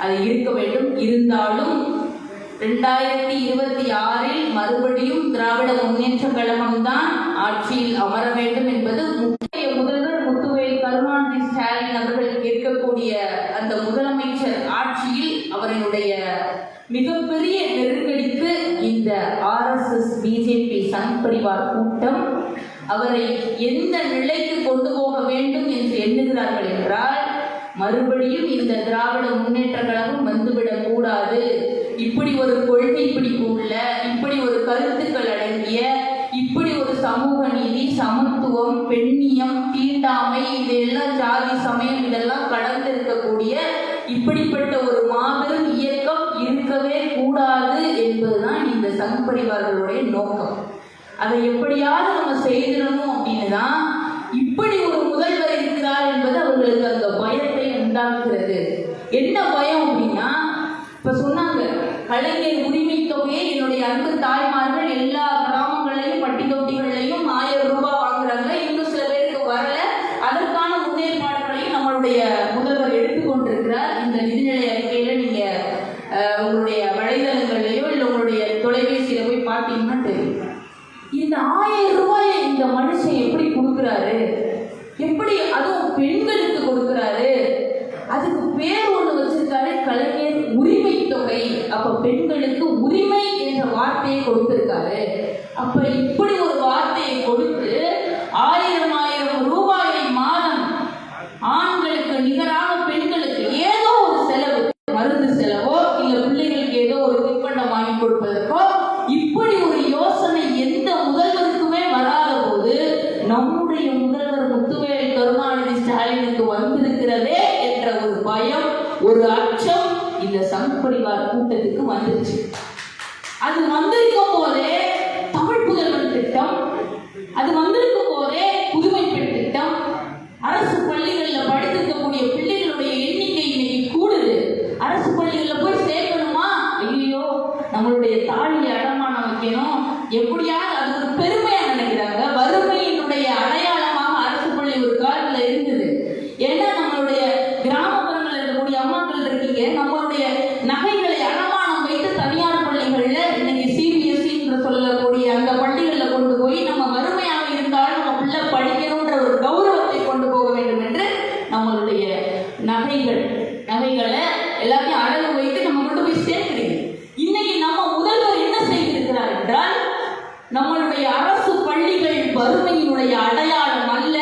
அது இருக்க வேண்டும். இருந்தாலும் ரெண்டாயிரத்தி இருபத்தி ஆறில் மறுபடியும் திராவிட முன்னேற்ற கழகம் தான் ஆட்சியில் அமர வேண்டும் என்பது முக்கிய முதல்வர் முத்துவேல் கருணாநிதி ஸ்டாலின் அவர்கள் இருக்கக்கூடிய அந்த முதலமைச்சர் ஆட்சியில் அவர்களுடைய மிகப்பெரிய நெருக்கடிக்கு இந்த ஆர்எஸ்எஸ் பிஜேபி சங் பரிவார் கூட்டம் அவரை எந்த நிலைக்கு கொண்டு போக வேண்டும் என்று எண்ணுகிறார்கள் என்றால் மறுபடியும் இந்த திராவிட முன்னேற்ற கழகம் வந்துவிடக் கூடாது. இப்படி ஒரு கொள்கை பிடிப்பு உள்ள இப்படி ஒரு கருத்துக்கள் அடங்கிய இப்படி ஒரு சமூக நீதி சமத்துவம் பெண்ணியம் தீண்டாமை இதெல்லாம் ஜாதி சமயம் இதெல்லாம் கடந்திருக்கக்கூடிய இப்படிப்பட்ட ஒரு மாபெரும் இயக்கம் இருக்கவே கூடாது என்பதுதான் இந்த சங் பரிவார்களுடைய நோக்கம். அதை எப்படியாவது நம்ம செய்திடணும் அப்படின்னு தான் இப்படி ஒரு முதல்வர் இருக்கிறார் என்பது என்ன பயம் அப்படின்னா இப்ப சொன்னாங்க கலைஞர் உரிமை தொகையை என்னுடைய அன்பு தாய்மார்கள் எல்லா கிராமங்களையும் பட்டி தொட்டிகள்லையும் ஆயிரம் ரூபாய் வாங்குறாங்க. இன்னும் சில பேருக்கு வரல. அதற்கான முன்னேற்பாடுகளையும் நம்மளுடைய முதல்வர் எடுத்துக்கொண்டிருக்கிறார். இந்த நிதிநிலை அறிக்கையில நீங்க உங்களுடைய வலைதளங்கள்லயோ இல்லை உங்களுடைய தொலைபேசியில போய் பார்த்தீங்கன்னா தெரியும். இந்த ஆயிரம் ரூபாயை இந்த மனுஷன் வார்த்தையை கொடுத்திருக்காரு. அப்ப இப்படி ஒரு வார்த்தையை கொடுத்து ஆயிரம் ஆயிரம் ரூபாயை மாதம் ஆண்களுக்கு நிகராக பெண்களுக்கு ஏதோ ஒரு செலவு மருந்து செலவோ இல்ல பிள்ளைகளுக்கு ஏதோ ஒரு தின்பண்டம் வாங்கி கொடுப்பதற்கோ இப்படி ஒரு யோசனை எந்த முதல்வருக்குமே வராத போது நம்முடைய முதல்வர் முத்துவேல் கருணாநிதி ஸ்டாலினுக்கு வந்திருக்கிறதே என்ற ஒரு பயம் ஒரு அச்சம் இந்த சங் பரிவார் கூட்டத்துக்கு வந்துருச்சு. அது வந்திருக்கும் போதே தமிழ் புதல்வன் திட்டம் அது வந்திருக்கும் போதே புதுமை பெண் திட்டம் அரசு பள்ளி படித்திருக்கக்கூடிய பிள்ளைகளுடைய எண்ணிக்கை இன்னைக்கு கூடுது அரசு பள்ளிகளில் போய் சேர்க்கணுமா ஐயோ நம்மளுடைய தாலியை அடமானம் வைக்கணும் எப்படியாவது அது ஒரு பெருமையா நினைக்கிறாங்க வறுமையினுடைய அடையாளமாக அரசு பள்ளி ஒரு காலத்துல இருந்தது ஏன்னா நம்மளுடைய கிராமப்புறங்களில் இருக்கக்கூடிய அம்மாக்கள் இருக்கீங்க நம்மளுடைய நகைகளை அடமானம் வைத்து தனியார் பள்ளிகள்ல இன்னைக்கு சிபிஎஸ்சி என்று சொல்லக்கூடிய அந்த பள்ளிகள்ல கொண்டு போய் நம்ம வறுமையாக இருந்தாலும் நம்ம பிள்ளை படிக்கணுன்ற ஒரு கௌரவத்தை கொண்டு போக வேண்டும் என்று நம்மளுடைய நகைகள் நகைகளை எல்லாத்தையும் அடகு வைத்து நம்ம கொண்டு போய் சேர்க்கிறீங்க. இன்னைக்கு நம்ம முதல்வர் என்ன செய்திருக்கிறார் என்றால் நம்மளுடைய அரசு பள்ளிகள் வறுமையினுடைய அடையாளம் அல்ல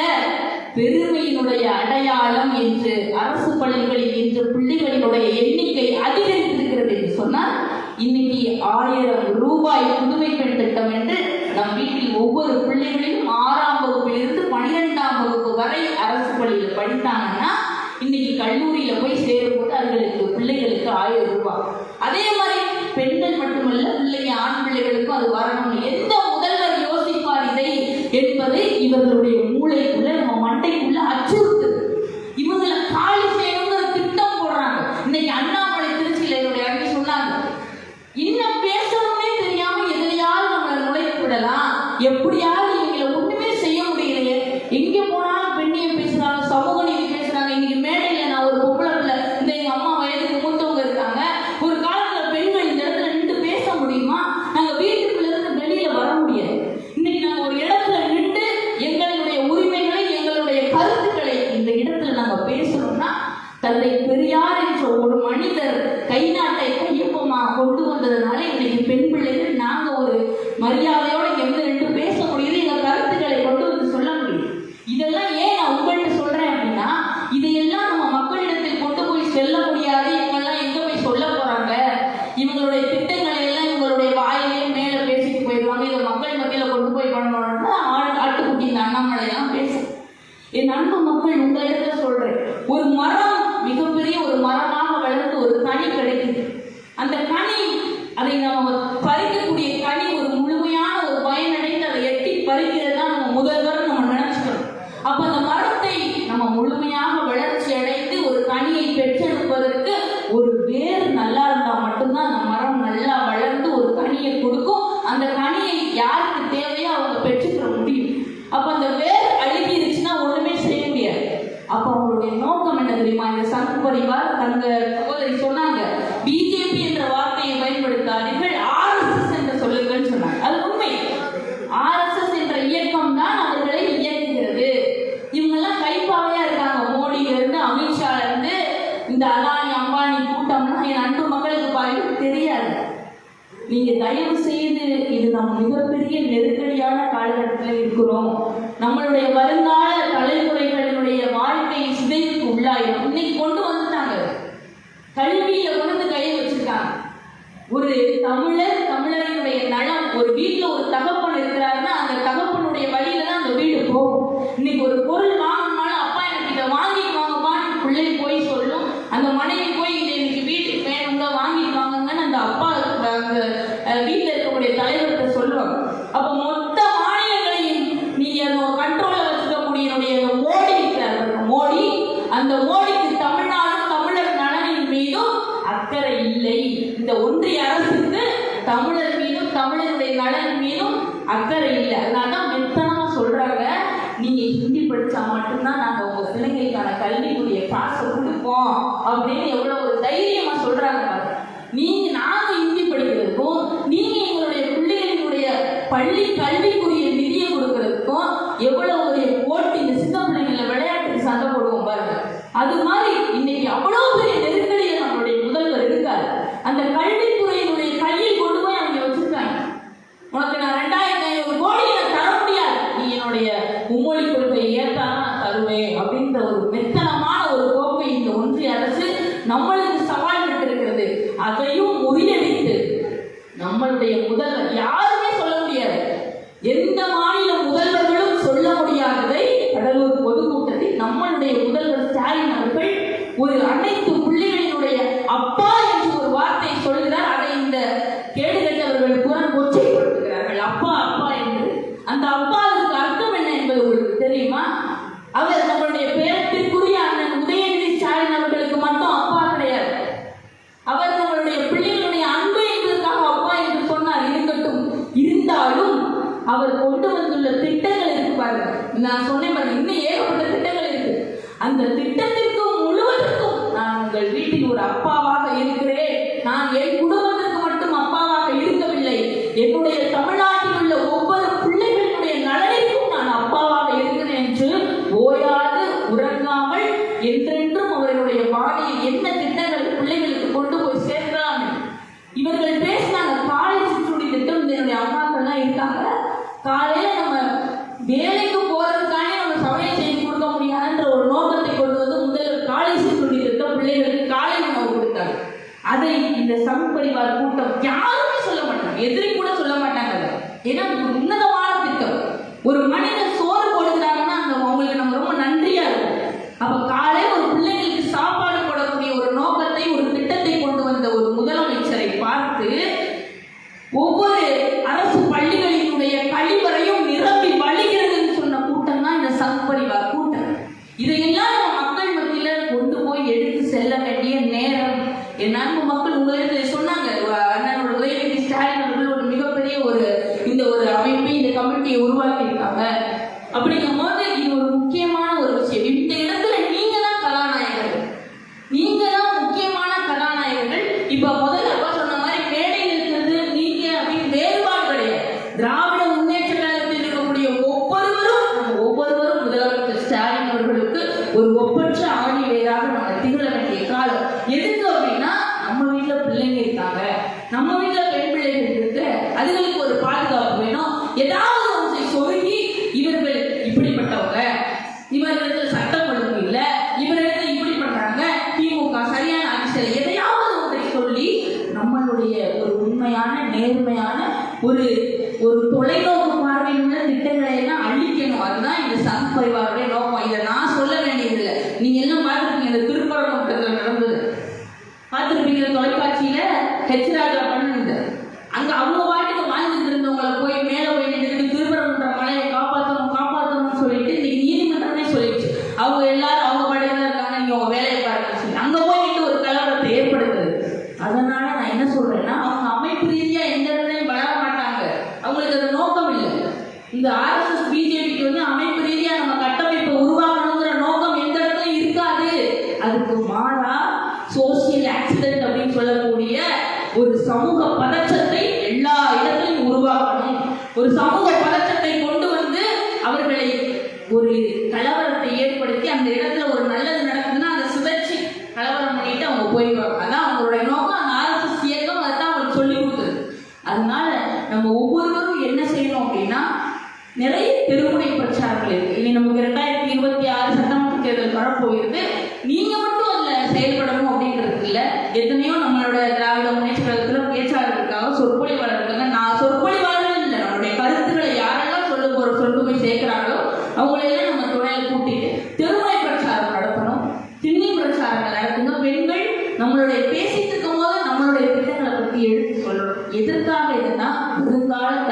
பெருமையினுடைய அடையாளம் என்று அரசு பள்ளிகளில் இன்று பிள்ளைகளினுடைய எண்ணிக்கை அதிகரித்திருக்கிறது என்று சொன்னால் இன்னைக்கு ஆயிரம் ரூபாய் புதுமை பெண் திட்டம் என்று நம் வீட்டில் ஒவ்வொரு பிள்ளைகளையும் ஆறாம் வகுப்பிலிருந்து பனிரெண்டாம் வகுப்பு வரை அரசு பள்ளியில் படித்தாங்கன்னா கல்லூரியில போய் சேரும் போது அதுகளுக்கு பிள்ளைகளுக்கு ஆயிரம் ரூபாய். அதே மாதிரி பெண்கள் மட்டுமல்ல பிள்ளைங்க ஆண் பிள்ளைகளுக்கும் அது வரணும் எந்த முதல்வர் யோசிப்பார் இதை என்பதை இவர்களுடைய மூளைக்குள்ள நம்ம மண்டைக்குள்ள அச்சுறுத்து இவங்களை காலி செய்யணுங்கிற திட்டம் போடுறாங்க. இன்னைக்கு அண்ணாமலை திருச்சியில என்னுடைய அண்ணி சொன்னாங்க இன்னும் பேசணும்னே தெரியாம எதுலையாவது நம்மளை நுழைத்து விடலாம். எப்படியாவது மரியாதையோட ஒரு வேர் நல்லா இருந்தா மட்டும்தான் நம்ம ainda அக்கறை இல்லை அதனால தான் மெத்தனமாக சொல்கிறாங்க நீங்கள் ஹிந்தி படித்தா மட்டும்தான் நாங்கள் உங்கள் பிள்ளைங்களுக்கான கல்விக்குரிய காசை கொடுப்போம் அப்படின்னு எவ்வளோ ஒரு தைரியமாக சொல்கிறாங்க நீங்கள் நாங்கள் ஹிந்தி படிக்கிறதுக்கும் நீங்கள் எங்களுடைய பிள்ளைகளினுடைய பள்ளி கல்விக்குரிய திட்டத்திற்கும் முழுவதற்கும் நான் உங்கள் வீட்டில் ஒரு அப்பாவாக இருக்கிறேன். நான் என் குடும்பத்திற்கு மட்டும் அப்பாவாக இருக்கவில்லை. என்னுடைய హెచ్ రాజా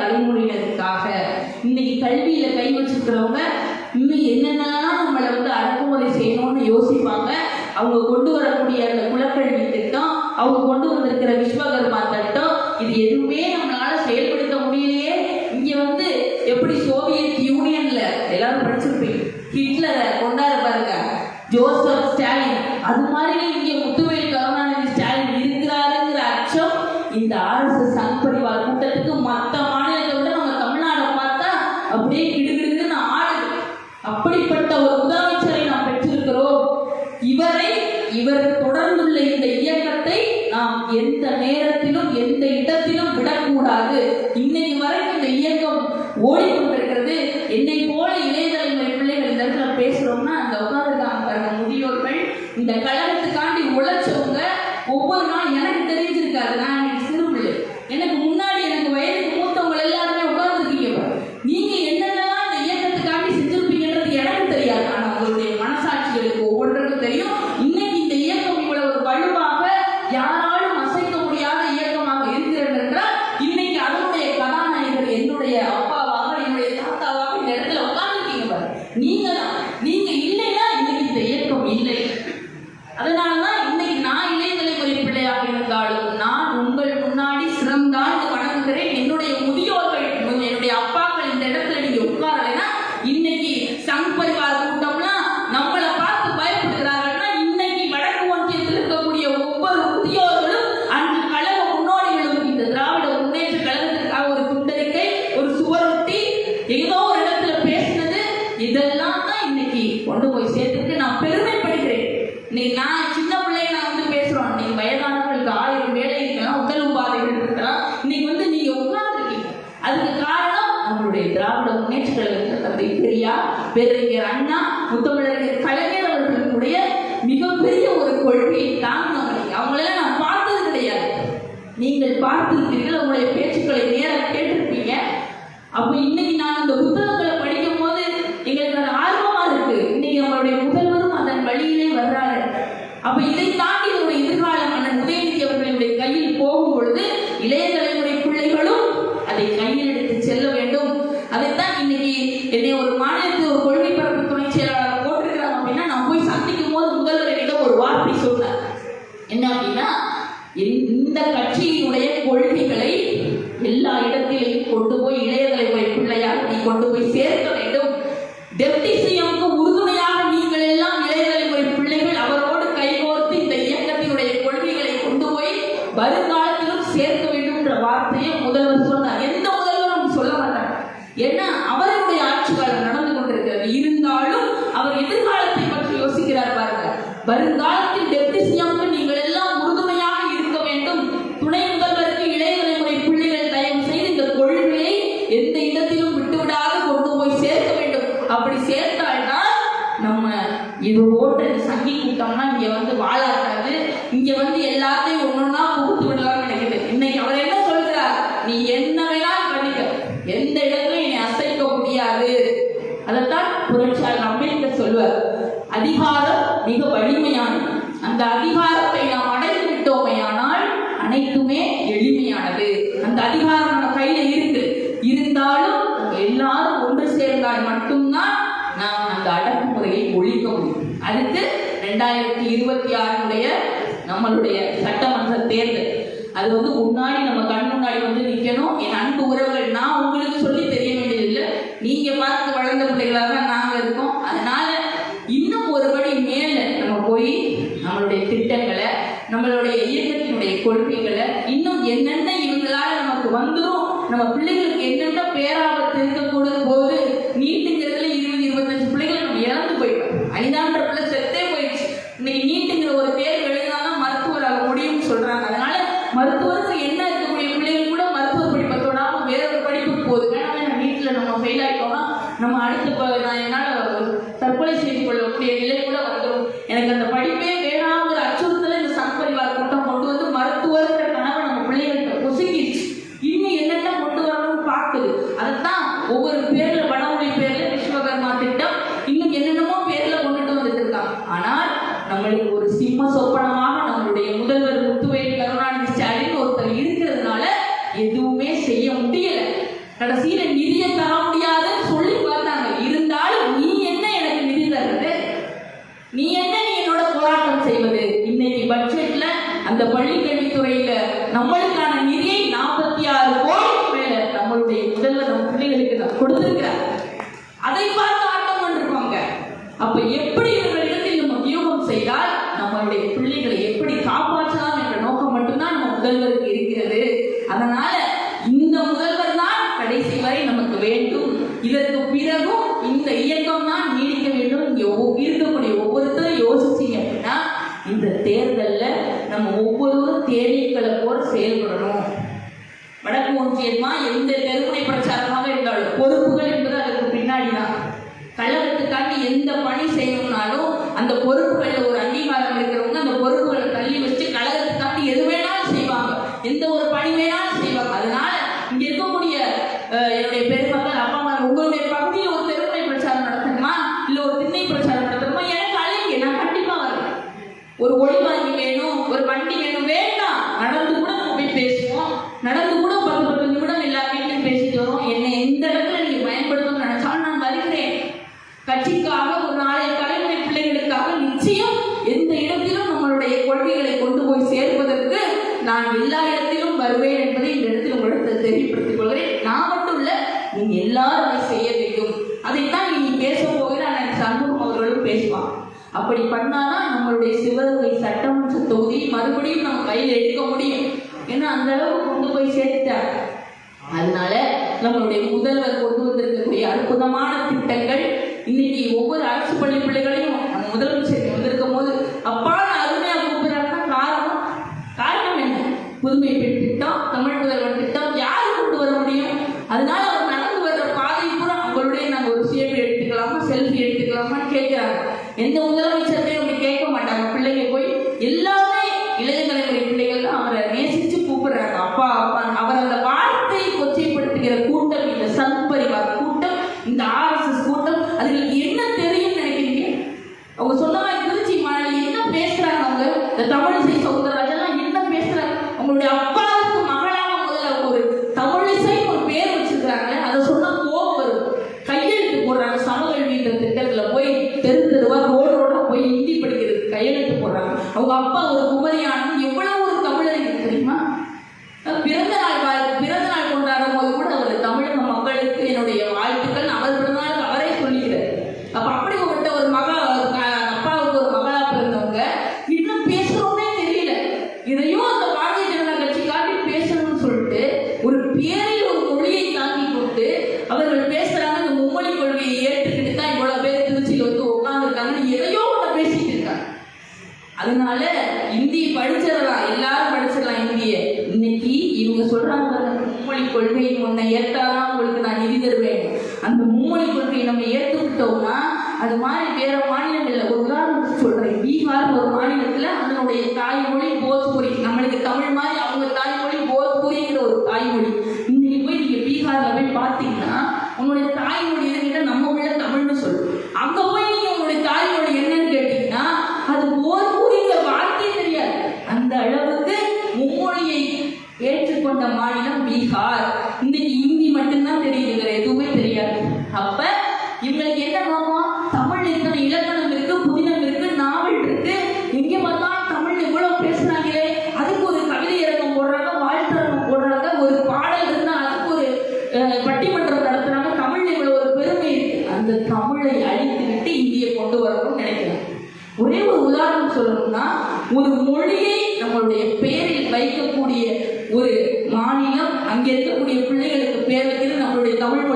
அடைமொழியினதுக்காக இன்னைக்கு கல்வியில கை வச்சிருக்கிறவங்க இன்னும் என்னென்னலாம் நம்மளை வந்து அடக்குமுறை செய்யணும்னு யோசிப்பாங்க. அவங்க கொண்டு வரக்கூடிய அந்த குலக்கல்வி திட்டம் அவங்க கொண்டு வந்திருக்கிற விஸ்வகர்மா திட்டம் இது எதுவுமே நம்மளால செயல்படுத்த முடியலையே. இங்க வந்து எப்படி சோவியத் யூனியன்ல எல்லாரும் படிச்சிருப்பீங்க ஹிட்லரை கொண்டாட பாருங்க. ஜோசப் ஸ்டாலின் அது மாதிரி இங்க முத்துவேல் கருணாநிதி ஸ்டாலின் இருக்கிறாருங்கிற அச்சம் இந்த ஆர்எஸ்எஸ் எந்த நேரத்திலும் எந்த இடத்திலும் விடக்கூடாது. இன்னைக்கு வரைக்கும் இந்த இயக்கம் ஓடி திராவிட முன்னேற்ற கழகத்தில் தந்தை பெரியார் பேரறிஞர் அண்ணா முத்தமிழறிஞர் கலைஞர் அவர்களுடைய மிகப்பெரிய ஒரு கொள்கையை தாங்க அவங்களெல்லாம் நான் பார்த்தது கிடையாது. நீங்கள் பார்த்திருப்பீர்கள் உங்களுடைய பேச்சுக்களை நேராக கேட்டிருப்பீங்க. அப்போ இன்னைக்கு நான் இந்த புத்தகங்களை படிக்கும் போது எங்களுக்கு அது ஆர்வமா இருக்கு. இன்னைக்கு நம்மளுடைய முதல்வரும் அதன் வழியிலே வர்றாரு. அப்ப இதை தாண்டி ஒரு எதிர்காலம் அந்த உதயநிதி அவர்களுடைய கையில் போகும் பொழுது இளையர்கள் cuando voy a ir a la y cuando voy a ir a வந்து வாழாக்காது இங்கே வந்து எல்லாத்தையும் ஒன்று நம்ம பிள்ளைகளுக்கு அதனால ஒரு ஒளி Bengali அதனால இந்தி படிச்சிடலாம் எல்லாரும் படிச்சிடலாம் இந்திய. இன்னைக்கு இவங்க சொல்றாங்க மும்மொழி கொள்கை ஒன்னை ஏற்றாதான் உங்களுக்கு நான் நிதி தருவேன். அந்த மும்மொழி கொள்கையை நம்ம ஏற்றுக்கிட்டோம்னா அது மாதிரி வேற மாநிலங்கள்ல ஒரு உதாரணத்துக்கு சொல்றேன். பீகார் ஒரு மாநிலத்துல அதனுடைய தாய்மொழி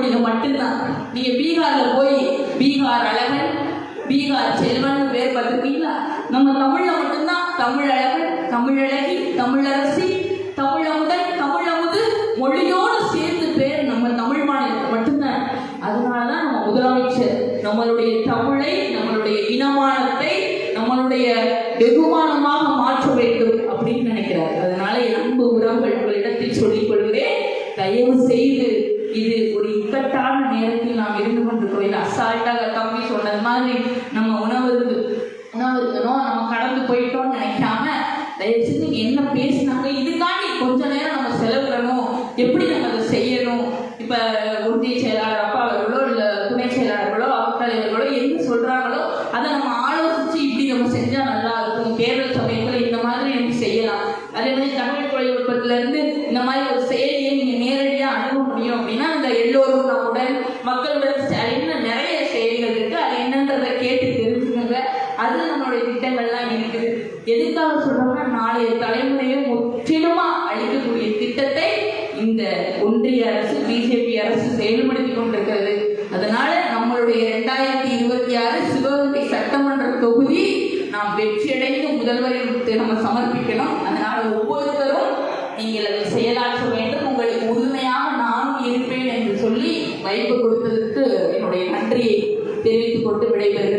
முடியும் மட்டும்தான். நீங்கள் பீகாரில் போய் பீகார் அழகன் பீகார் செல்வன் பேர் பார்த்துருக்கீங்களா நம்ம தமிழில் மட்டும்தான். தமிழ் அழகன் தமிழழகி தமிழரசி தமிழமுதல் தமிழமுது மொழியோடு சேர்ந்து பேர் நம்ம தமிழ் மாநிலத்தில் மட்டும்தான். அதனால தான் நம்ம முதலமைச்சர் நம்மளுடைய தமிழை நம்மளுடைய இனமானத்தை நம்மளுடைய வெகுமானமாக மாற்ற வேண்டும் அப்படின்னு நினைக்கிறார். அதனால என் அன்பு உறவுகள் உங்களிடத்தில் சொல்லி